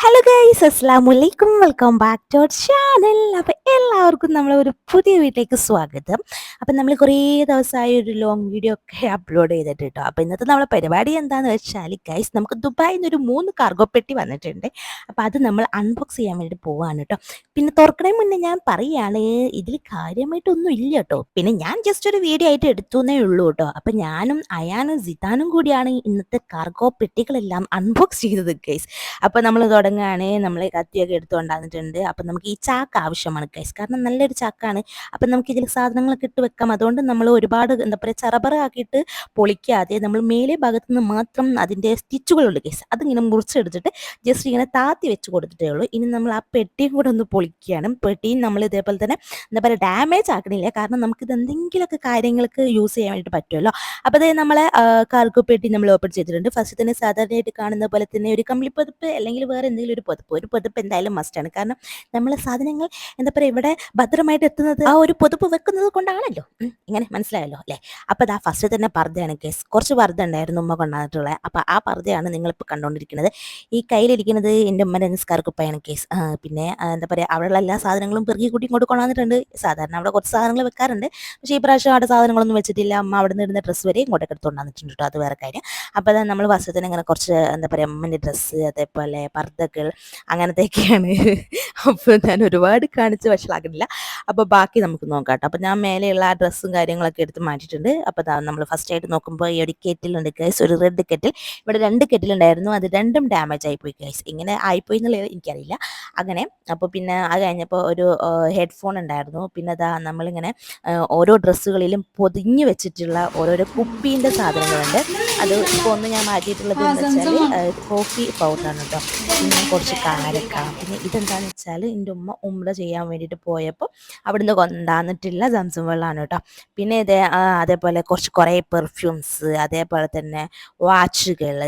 Hello guys അസ്സാം വലൈക്കും welcome back to our channel അപ്പം എല്ലാവർക്കും നമ്മൾ ഒരു പുതിയ വീട്ടിലേക്ക് സ്വാഗതം. അപ്പം നമ്മൾ കുറേ ദിവസമായി ഒരു ലോങ് വീഡിയോ ഒക്കെ അപ്ലോഡ് ചെയ്തിട്ട് കേട്ടോ അപ്പം ഇന്നത്തെ നമ്മളെ പരിപാടി എന്താണെന്ന് വെച്ചാൽ ഗൈസ് നമുക്ക് ദുബായിൽ നിന്ന് ഒരു മൂന്ന് കാർഗോ പെട്ടി വന്നിട്ടുണ്ട്. അപ്പം അത് നമ്മൾ അൺബോക്സ് ചെയ്യാൻ വേണ്ടി പോവാണ് കേട്ടോ പിന്നെ തുറക്കണേ മുന്നേ ഞാൻ പറയുകയാണ് ഇതിൽ കാര്യമായിട്ടൊന്നും ഇല്ല കേട്ടോ പിന്നെ ഞാൻ ജസ്റ്റ് ഒരു വീഡിയോ ആയിട്ട് എടുത്തുന്നേ ഉള്ളൂ കേട്ടോ അപ്പം ഞാനും അയാനും സിതാനും കൂടിയാണ് ഇന്നത്തെ കാർഗോ പെട്ടികളെല്ലാം അൺബോക്സ് ചെയ്തത് ഗൈസ് അപ്പോൾ നമ്മൾ തുടങ്ങുകയാണ് നമ്മൾ കത്തിയൊക്കെ എടുത്തുകൊണ്ട് വന്നിട്ടുണ്ട് അപ്പം നമുക്ക് ഈ ചാക്ക് ആവശ്യമാണ് ഗൈസ് കാരണം നല്ലൊരു ചാക്കാണ്. അപ്പം നമുക്ക് ഇതിൽ സാധനങ്ങളൊക്കെ ഇട്ട് വെക്കാം. അതുകൊണ്ട് നമ്മൾ ഒരുപാട് എന്താ പറയുക ചറബറാക്കിയിട്ട് പൊളിക്കാതെ നമ്മൾ മേലെ ഭാഗത്ത് നിന്ന് മാത്രം അതിന്റെ സ്റ്റിച്ചുകളുണ്ട് ഗൈസ് അതിങ്ങനെ മുറിച്ചെടുത്തിട്ട് ജസ്റ്റ് ഇങ്ങനെ താത്തി വെച്ച് കൊടുത്തിട്ടേ ഉള്ളൂ. ഇനി നമ്മൾ ആ പെട്ടിയും കൂടെ ഒന്ന് പൊളിക്കുകയാണ്. പെട്ടിയും നമ്മൾ ഇതേപോലെ തന്നെ എന്താ പറയുക ഡാമേജ് ആക്കണില്ല. കാരണം നമുക്കിത് എന്തെങ്കിലുമൊക്കെ കാര്യങ്ങൾക്ക് യൂസ് ചെയ്യാൻ വേണ്ടിയിട്ട് പറ്റുമല്ലോ. അപ്പോൾ അതായത് നമ്മളെ കാർഗോ പെട്ടി നമ്മൾ ഓപ്പൺ ചെയ്തിട്ടുണ്ട്. ഫസ്റ്റ് തന്നെ സാധാരണയായിട്ട് കാണുന്ന പോലെ തന്നെ ഒരു കമ്പിളിപ്പതിപ്പ് അല്ലെങ്കിൽ വേറെ എന്തെങ്കിലും ഒരു പൊതുപ്പ് ഒരു പൊതുപ്പ് എന്തായാലും മസ്റ്റാണ് കാരണം നമ്മൾ സാധനങ്ങൾ എന്താ പറയുക ഇവിടെ ഭദ്രമായിട്ട് എത്തുന്നത് ആ ഒരു പൊതുപ്പ് വെക്കുന്നത് കൊണ്ടാണല്ലോ. ഇങ്ങനെ മനസ്സിലായല്ലോ അല്ലേ? അപ്പോൾ ആ ഫസ്റ്റ് തന്നെ പർദ്ദയാണ് കേസ്. കുറച്ച് പർദ്ദ ഉണ്ടായിരുന്നു ഉമ്മ കൊണ്ടുവന്നിട്ടുള്ളത് അപ്പോൾ ആ പർദ്ദയാണ് നിങ്ങളിപ്പോൾ കണ്ടുകൊണ്ടിരിക്കുന്നത്. ഈ കയ്യിലിരിക്കുന്നത് എന്റെ ഉമ്മന്റെ നിസ്കാര കുപ്പയാണ് കേസ് പിന്നെ എന്താ പറയുക അവിടെയുള്ള എല്ലാ സാധനങ്ങളും പെറുക്കി കൂട്ടി ഇങ്ങോട്ട് കൊണ്ടുവന്നിട്ടുണ്ട്. സാധാരണ അവിടെ കുറച്ച് സാധനങ്ങൾ വെക്കാറുണ്ട്. പക്ഷേ ഈ പ്രാവശ്യം അവിടെ സാധനങ്ങളൊന്നും വെച്ചിട്ടില്ല. അമ്മ അവിടെ നിന്ന് ഇടുന്ന ഡ്രസ്സ് വരെ ഇങ്ങോട്ടൊക്കെ എടുത്തുകൊണ്ട് വന്നിട്ടുണ്ട് കേട്ടോ. അത് വേറെ കാര്യം. അപ്പോൾ അത് നമ്മൾ വസ്ത്രത്തിന് ഇങ്ങനെ കുറച്ച് എന്താ പറയുക അമ്മന്റെ ഡ്രസ്സ് അതേപോലെ പർദ്ദകൾ അങ്ങനത്തെയൊക്കെയാണ്. അപ്പോൾ ഞാൻ ഒരുപാട് കാണിച്ച് വഷളാക്കുന്നില്ല. അപ്പോൾ ബാക്കി നമുക്ക് നോക്കാം കേട്ടോ. അപ്പോൾ ഞാൻ മേലെയുള്ള ആ ഡ്രസ്സും കാര്യങ്ങളൊക്കെ എടുത്ത് മാറ്റിയിട്ടുണ്ട്. അപ്പോൾ നമ്മൾ ഫസ്റ്റ് ആയിട്ട് നോക്കുമ്പോൾ ഈ ഒരു കെറ്റിലുണ്ട് ഗൈസ് ഒരു റെഡ് കെറ്റിൽ ഇവിടെ രണ്ട് കെറ്റിലുണ്ടായിരുന്നു അത് രണ്ടും ഡാമേജ് ആയിപ്പോയി ഗൈസ് ഇങ്ങനെ ആയിപ്പോയി എന്നുള്ളത് എനിക്കറിയില്ല. അങ്ങനെ അപ്പോൾ പിന്നെ അത് കഴിഞ്ഞപ്പോൾ ഒരു ഹെഡ്ഫോൺ ഉണ്ടായിരുന്നു. പിന്നെ അതാ നമ്മളിങ്ങനെ ഓരോ ഡ്രസ്സുകളിലും പൊതിഞ്ഞ് വെച്ചിട്ടുള്ള ഓരോരോ കുപ്പീന്റെ സാധനങ്ങളുണ്ട്. അത് ഇപ്പോൾ ഒന്ന് ഞാൻ മാറ്റിയിട്ടുള്ളത് എന്ന് വെച്ചാൽ കോഫി പൗഡറാണ് കേട്ടോ. കുറച്ച് കാരക്ക പിന്നെ ഇതെന്താണെന്ന് വെച്ചാൽ എന്റെ ഉമ്മ ഉമ്ര ചെയ്യാൻ വേണ്ടിയിട്ട് പോയപ്പോൾ അവിടുന്ന് കൊന്താന്നിട്ടില്ല സംസം വെള്ളമാണ് കേട്ടോ. പിന്നെ ഇതേ അതേപോലെ കുറച്ച് കുറേ പെർഫ്യൂംസ് അതേപോലെ തന്നെ വാച്ചുകൾ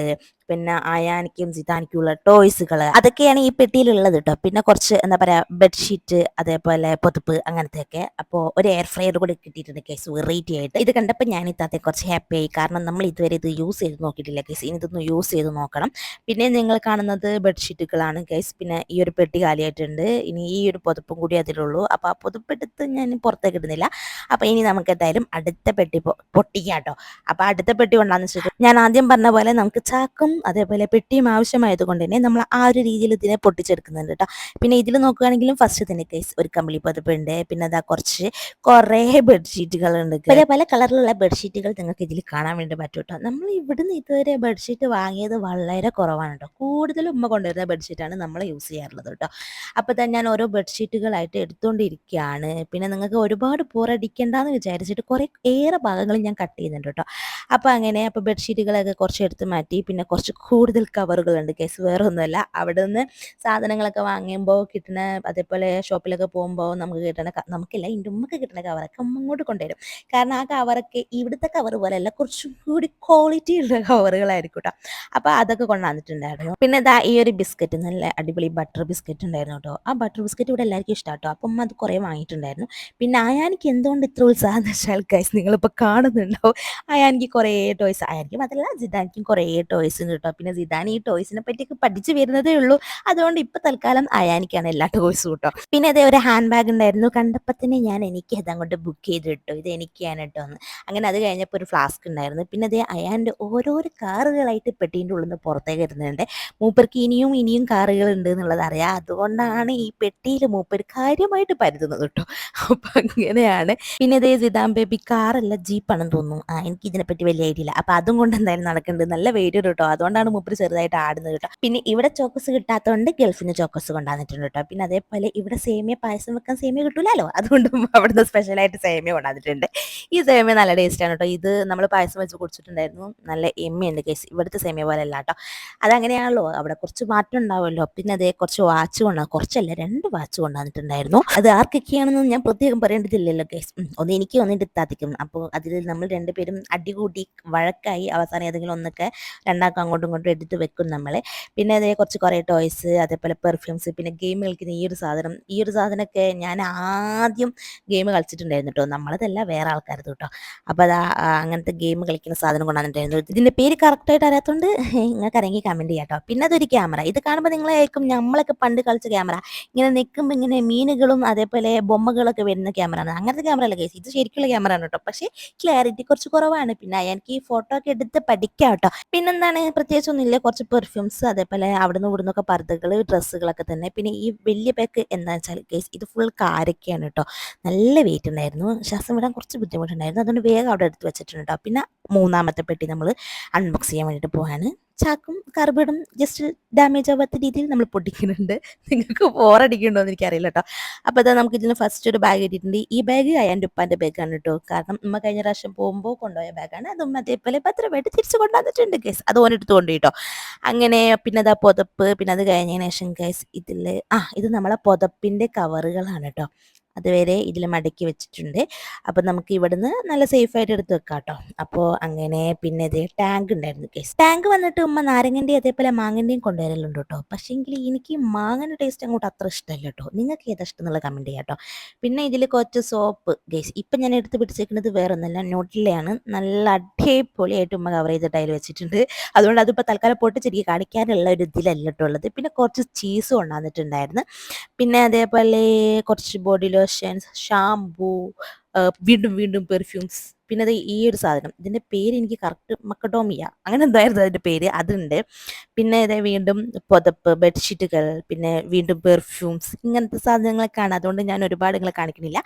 പിന്നെ അയാനിക്കും സിതാനിക്കുള്ള ടോയ്സുകൾ അതൊക്കെയാണ് ഈ പെട്ടിയിലുള്ളത് കേട്ടോ പിന്നെ കുറച്ച് എന്താ പറയുക ബെഡ്ഷീറ്റ് അതേപോലെ പൊതുപ്പ് അങ്ങനത്തെയൊക്കെ. അപ്പോൾ ഒരു എയർ ഫ്രയർ കൂടി കിട്ടിയിട്ടുണ്ട് കേസ് വെറൈറ്റി ആയിട്ട്. ഇത് കണ്ടപ്പോൾ ഞാൻ ഇത്താത്തെ കുറച്ച് ഹാപ്പി ആയി. കാരണം നമ്മൾ ഇതുവരെ ഇത് യൂസ് ചെയ്ത് നോക്കിയിട്ടില്ല കേസ് ഇനി ഇതൊന്ന് യൂസ് ചെയ്ത് നോക്കണം. പിന്നെ നിങ്ങൾ കാണുന്നത് ബെഡ്ഷീറ്റുകളാണ് കേസ് പിന്നെ ഈ ഒരു പെട്ടി കാലിയായിട്ടുണ്ട്. ഇനി ഈ ഒരു പുതപ്പും കൂടി അതിലുള്ളൂ. അപ്പോൾ ആ പുതപ്പെടുത്ത് ഞാൻ പുറത്തേക്ക് ഇടുന്നില്ല. അപ്പോൾ ഇനി നമുക്ക് എന്തായാലും അടുത്ത പെട്ടി പൊട്ടിക്കാം കേട്ടോ അപ്പോൾ അടുത്ത പെട്ടി കൊണ്ടാന്ന് വെച്ചിട്ട് ഞാൻ ആദ്യം പറഞ്ഞ പോലെ നമുക്ക് ചാക്കും അതേപോലെ പെട്ടിയും ആവശ്യമായത് കൊണ്ട് തന്നെ നമ്മൾ ആ ഒരു രീതിയിൽ ഇതിനെ പൊട്ടിച്ചെടുക്കുന്നുണ്ട് കേട്ടോ പിന്നെ ഇതിൽ നോക്കുകയാണെങ്കിലും ഫസ്റ്റ് തന്നെ കേസ് ഒരു കമ്പിളി പതിപ്പുണ്ട് പിന്നെ അതാ കുറച്ച് കുറേ ബെഡ്ഷീറ്റുകളുണ്ട് പല പല കളറിലുള്ള ബെഡ്ഷീറ്റുകൾ നിങ്ങൾക്ക് ഇതിൽ കാണാൻ വേണ്ടി പറ്റും കേട്ടോ നമ്മൾ ഇവിടുന്ന് ഇതുവരെ ബെഡ്ഷീറ്റ് വാങ്ങിയത് വളരെ കുറവാണ് കേട്ടോ കൂടുതലും ഉമ്മ കൊണ്ടുവരുന്ന ബെഡ്ഷീറ്റാണ് നമ്മൾ യൂസ് ചെയ്യാറുള്ളത് കേട്ടോ അപ്പോൾ തന്നെ ഞാൻ ഓരോ ബെഡ്ഷീറ്റുകളായിട്ട് എടുത്തുകൊണ്ടിരിക്കുകയാണ് പിന്നെ നിങ്ങൾക്ക് ഒരുപാട് പോറടിക്കണ്ടെന്ന് വിചാരിച്ചിട്ട് കുറേ ഏറെ ഭാഗങ്ങൾ ഞാൻ കട്ട് ചെയ്യുന്നുണ്ട് കേട്ടോ അപ്പോൾ അങ്ങനെ അപ്പോൾ ബെഡ്ഷീറ്റുകളൊക്കെ കുറച്ച് എടുത്ത് മാറ്റി പിന്നെ കുറച്ച് കൂടുതൽ കവറുകളുണ്ട്. കേസ് വേറെ ഒന്നുമല്ല അവിടെ നിന്ന് സാധനങ്ങളൊക്കെ വാങ്ങുമ്പോൾ കിട്ടുന്ന അതേപോലെ ഷോപ്പിലൊക്കെ പോകുമ്പോൾ നമുക്ക് കിട്ടണ നമുക്കില്ല എന്റെ ഉമ്മക്ക് കിട്ടുന്ന കവറൊക്കെ അങ്ങോട്ട് കൊണ്ടുവരും. കാരണം ആ കവറൊക്കെ ഇവിടുത്തെ കവർ പോലെയല്ല കുറച്ചും കൂടി ക്വാളിറ്റി ഉള്ള കവറുകളായിരിക്കും കേട്ടോ അപ്പോൾ അതൊക്കെ കൊണ്ടുവന്നിട്ടുണ്ടായിരുന്നു. പിന്നെ ഇതാ ഈ ഒരു ബിസ്ക്കറ്റ് നല്ല അടിപൊളി ബട്ടർ ബിസ്ക്കറ്റ് ഉണ്ടായിരുന്നു കേട്ടോ ആ ബട്ടർ ബിസ്ക്കറ്റ് ഇവിടെ എല്ലാവർക്കും ഇഷ്ടമാണ് കേട്ടോ അപ്പം അത് കുറേ വാങ്ങിയിട്ടുണ്ടായിരുന്നു. പിന്നെ ആയാനിക്ക് എന്തുകൊണ്ട് ഇത്ര ഉത്സാഹം വെച്ചാൽ ഗൈസ് നിങ്ങളിപ്പോൾ കാണുന്നുണ്ടാവും അയാനിക്ക് കുറേ ടോയ്സ് അയാനിക്കും അതല്ല ജിദാനിക്കും കുറേ ടോയ്സ് ഉണ്ട് കേട്ടോ പിന്നെ ജിദാൻ ഈ ടോയ്സിനെ പറ്റിയൊക്കെ പഠിച്ചു വരുന്നതേ ഉള്ളൂ. അതുകൊണ്ട് ഇപ്പം തൽക്കാലം അയാനിക്കാണ് എല്ലാ ടോയ്സും കേട്ടോ പിന്നെ അതേ ഒരു ഹാൻഡ് ബാഗ് ഉണ്ടായിരുന്നു. കണ്ടപ്പോൾ തന്നെ ഞാൻ എനിക്ക് അതങ്ങോട്ട് ബുക്ക് ചെയ്ത് കിട്ടും ഇത് എനിക്കാണ് കേട്ടോ എന്ന്. അങ്ങനെ അത് കഴിഞ്ഞപ്പോൾ ഒരു ഫ്ലാസ്ക് ഉണ്ടായിരുന്നു. പിന്നെ അതേ അയാന്റെ ഓരോരോ കാറുകളായിട്ട് പെട്ടീന്റെ ഉള്ളിൽ നിന്ന് പുറത്തേക്ക് വരുന്നുണ്ട്. മൂപ്പർക്ക് ഇനിയും ഇനിയും കാറുകൾ ഉണ്ട് എന്നുള്ളത് അറിയാം. അതുകൊണ്ടാണ് ഈ പെട്ടിയിൽ മൂപ്പർ കാര്യമായിട്ട് പരുതുന്നത് കേട്ടോ അപ്പം അങ്ങനെയാണ് പിന്നെ ഇതേ സിതാം ബേബി കാറല്ല ജീപ്പാണെന്ന് തോന്നുന്നു. ആ എനിക്ക് ഇതിനെപ്പറ്റി വലിയ ഐഡിയ ഇല്ല. അപ്പൊ അതും കൊണ്ട് എന്തായാലും നടക്കേണ്ടത് നല്ല വെയിറ്റ് കേട്ടോ അതുകൊണ്ടാണ് മുപ്പര് ചെറുതായിട്ട് ആടുന്നത് കേട്ടോ പിന്നെ ഇവിടെ ചോക്കസ് കിട്ടാത്തതുകൊണ്ട് ഗൾഫിന് ചോക്കസ് കൊണ്ടുവന്നിട്ടുണ്ട് കേട്ടോ പിന്നെ അതേപോലെ ഇവിടെ സേമിയ പായസം വെക്കാൻ സേമിയ കിട്ടൂലല്ലോ അതുകൊണ്ട് അവിടുന്ന് സ്പെഷ്യലായിട്ട് സേമിയ കൊണ്ടുവന്നിട്ടുണ്ട്. ഈ സേമിയ നല്ല ടേസ്റ്റാണ് കേട്ടോ ഇത് നമ്മൾ പായസം വെച്ച് കുടിച്ചിട്ടുണ്ടായിരുന്നു. നല്ല എമ്മയുണ്ട് കേസ് ഇവിടുത്തെ സേമിയ പോലെ അല്ല കേട്ടോ അതങ്ങനെയാണല്ലോ. അവിടെ കുറച്ച് മാറ്റം ഉണ്ടാവുമല്ലോ. പിന്നെ അതേ കുറച്ച് വാച്ച് കൊണ്ടാ കുറച്ചല്ല രണ്ട് വാച്ച് കൊണ്ടുവന്നിട്ടുണ്ടായിരുന്നു. അത് ആർക്കൊക്കെയാണെന്ന് ഞാൻ പ്രത്യേകം പറയേണ്ടതില്ലല്ലോ കേസ് ഒന്ന് എനിക്ക് വന്നിട്ട് ഇത്താത്തിക്കും അപ്പോൾ അതിൽ നമ്മൾ രണ്ടുപേരും അടികൂടി വഴക്കായി അവസാനം ഏതെങ്കിലും ഒന്നൊക്കെ രണ്ടാക്കും അങ്ങോട്ടും ഇങ്ങോട്ടും എടുത്ത് വെക്കും നമ്മൾ പിന്നെ അതേ കുറച്ച് കുറേ ടോയ്സ് അതേപോലെ പെർഫ്യൂംസ് പിന്നെ ഗെയിം കളിക്കുന്ന ഈ ഒരു സാധനം. ഈ ഒരു സാധനമൊക്കെ ഞാൻ ആദ്യം ഗെയിം കളിച്ചിട്ടുണ്ടായിരുന്നു കേട്ടോ നമ്മളതല്ല വേറെ ആൾക്കാരത് കേട്ടോ അപ്പോൾ അതാ അങ്ങനത്തെ ഗെയിം കളിക്കുന്ന സാധനം കൊണ്ടുവന്നിട്ടുണ്ടായിരുന്നു. ഇതിന്റെ പേര് കറക്റ്റായിട്ട് അറിയാത്തതുകൊണ്ട് നിങ്ങൾക്ക് അറിയെങ്കിൽ കമന്റ് ചെയ്യാം കേട്ടോ പിന്നെ അതൊരു ക്യാമറ ഇത് കാണുമ്പോൾ നിങ്ങളായിരിക്കും നമ്മളൊക്കെ പണ്ട് കളിച്ച ക്യാമറ ഇങ്ങനെ നിൽക്കുമ്പോൾ ഇങ്ങനെ മീനുകളും അതേപോലെ ബൊമ്മകളൊക്കെ വരുന്ന ക്യാമറ അങ്ങനത്തെ ക്യാമറ അല്ല കേസ് ഇത് ശരിക്കുള്ള ക്യാമറ ആണ് കേട്ടോ. പക്ഷേ ക്ലാരിറ്റി കുറച്ച് കുറവാണ്. പിന്നെ എനിക്ക് ഈ ഫോട്ടോ ഒക്കെ എടുത്ത് പഠിക്കാം കേട്ടോ. പിന്നെന്താണ്? പ്രത്യേകിച്ചൊന്നുമില്ല കുറച്ച് പെർഫ്യൂംസ് അതേപോലെ അവിടുന്ന് ഇവിടുന്നൊക്കെ പർദ്ദകൾ ഡ്രസ്സുകളൊക്കെ തന്നെ. പിന്നെ ഈ വലിയ പാക്ക് എന്താ വെച്ചാൽ കേസ് ഇത് ഫുൾ കാരൊക്കെയാണ് കേട്ടോ. നല്ല വെയിറ്റ് ഉണ്ടായിരുന്നു. ശ്വാസം വിടാൻ കുറച്ച് ബുദ്ധിമുട്ടുണ്ടായിരുന്നു. അതുകൊണ്ട് വേഗം അവിടെ എടുത്ത് വെച്ചിട്ടുണ്ട് കേട്ടോ. പിന്നെ മൂന്നാമത്തെ പെട്ടി നമ്മൾ അൺബോക്സ് ചെയ്യാൻ വേണ്ടിയിട്ട് പോകാണ് ചാക്കും കർബിടും ജസ്റ്റ് ഡാമേജ് ആവാത്ത രീതിയിൽ നമ്മൾ പൊട്ടിക്കുന്നുണ്ട്. നിങ്ങൾക്ക് ബോറടിക്കുന്നുണ്ടോ എന്ന് എനിക്കറിയില്ല കേട്ടോ അപ്പോൾ അതാ നമുക്ക് ഇതിന് ഫസ്റ്റ് ഒരു ബാഗ് ഇട്ടിട്ടുണ്ട് ഈ ബാഗ് അയാന്റെ ഉപ്പാന്റെ ബാഗാണ് കേട്ടോ കാരണം നമ്മൾ കഴിഞ്ഞ പ്രാവശ്യം പോകുമ്പോൾ കൊണ്ടുപോയ ബാഗാണ് അതും അതേപോലെ ഭദ്രമായിട്ട് തിരിച്ചു കൊണ്ടുവന്നിട്ടുണ്ട് കേസ് അത് ഓനെടുത്ത് കൊണ്ട് കേട്ടോ അങ്ങനെ പിന്നെ അതാ പുതപ്പ് പിന്നെ അത് കഴിഞ്ഞതിന് ശേഷം കേസ് ഇതിൽ ആ ഇത് നമ്മളെ പുതപ്പിന്റെ കവറുകളാണ് കേട്ടോ അതുവരെ ഇതിൽ മടക്കി വെച്ചിട്ടുണ്ട്. അപ്പോൾ നമുക്ക് ഇവിടുന്ന് നല്ല സേഫായിട്ട് എടുത്ത് വെക്കാം കേട്ടോ അപ്പോൾ അങ്ങനെ പിന്നെ ഇത് ടാങ്ക് ഉണ്ടായിരുന്നു കേസ് ടാങ്ക് വന്നിട്ട് ഉമ്മ നാരങ്ങന്റെയും അതേപോലെ മാങ്ങന്റെയും കൊണ്ടുവരലുണ്ട് കേട്ടോ. പക്ഷേങ്കിൽ എനിക്ക് മാങ്ങന്റെ ടേസ്റ്റ് അങ്ങോട്ട് അത്ര ഇഷ്ടമല്ല കേട്ടോ. നിങ്ങൾക്ക് ഏതാ ഇഷ്ടം എന്നുള്ള കമന്റ് ചെയ്യാം കേട്ടോ. പിന്നെ ഇതിൽ കുറച്ച് സോപ്പ് ഗേസ് ഇപ്പം ഞാൻ എടുത്ത് പിടിച്ചേക്കുന്നത് വേറെ ഒന്നല്ല നോട്ടിലെയാണ് നല്ല അടിപൊളിയായിട്ട് ഉമ്മ കവർ ചെയ്തിട്ട് അതിൽ വെച്ചിട്ടുണ്ട്. അതുകൊണ്ട് അതിപ്പോൾ തൽക്കാലം പൊട്ടിച്ചിരിക്കും കാണിക്കാനുള്ള ഒരു ഇതിലല്ല കേട്ടോ ഉള്ളത്. പിന്നെ കുറച്ച് ചീസ് കൊണ്ടുവന്നിട്ടുണ്ടായിരുന്നു. പിന്നെ അതേപോലെ കുറച്ച് ബോഡി ലോഷൻസ് ഷാംപൂ വീണ്ടും വീണ്ടും പെർഫ്യൂംസ് പിന്നെ അത് ഈ ഒരു സാധനം. ഇതിന്റെ പേര് എനിക്ക് കറക്റ്റ് മക്കഡോമിയ അങ്ങനെ എന്തായിരുന്നു അതിന്റെ പേര്? അതുണ്ട്. പിന്നെ ഇത് വീണ്ടും പുതപ്പ് ബെഡ്ഷീറ്റുകൾ പിന്നെ വീണ്ടും പെർഫ്യൂംസ് ഇങ്ങനത്തെ സാധനങ്ങളൊക്കെയാണ്. അതുകൊണ്ട് ഞാൻ ഒരുപാട് നിങ്ങളെ കാണിക്കുന്നില്ല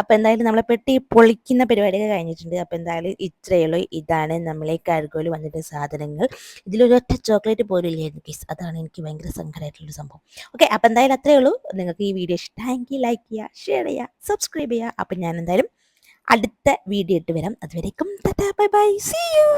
അപ്പോൾ എന്തായാലും നമ്മളെ പെട്ടി പൊളിക്കുന്ന പരിപാടിയൊക്കെ കഴിഞ്ഞിട്ടുണ്ട്. അപ്പോൾ എന്തായാലും ഇത്രയേ ഉള്ളൂ. ഇതാണ് നമ്മളെ കാർഗോയിൽ വന്നിട്ട് സാധനങ്ങൾ. ഇതിലൊരൊറ്റ ചോക്ലേറ്റ് പോലും ഇല്ലായിരുന്നു കേസ് അതാണ് എനിക്ക് ഭയങ്കര സങ്കടമായിട്ടുള്ള സംഭവം. ഓക്കെ അപ്പോൾ എന്തായാലും അത്രയേ ഉള്ളൂ. നിങ്ങൾക്ക് ഈ വീഡിയോ ഇഷ്ടമെങ്കിൽ ലൈക്ക് ചെയ്യുക ഷെയർ ചെയ്യുക സബ്സ്ക്രൈബ് ചെയ്യുക. അപ്പം ഞാൻ എന്തായാലും അടുത്ത വീഡിയോ ഇട്ട് വരാം. അതുവരേക്കും ബൈ ബൈ സീ യു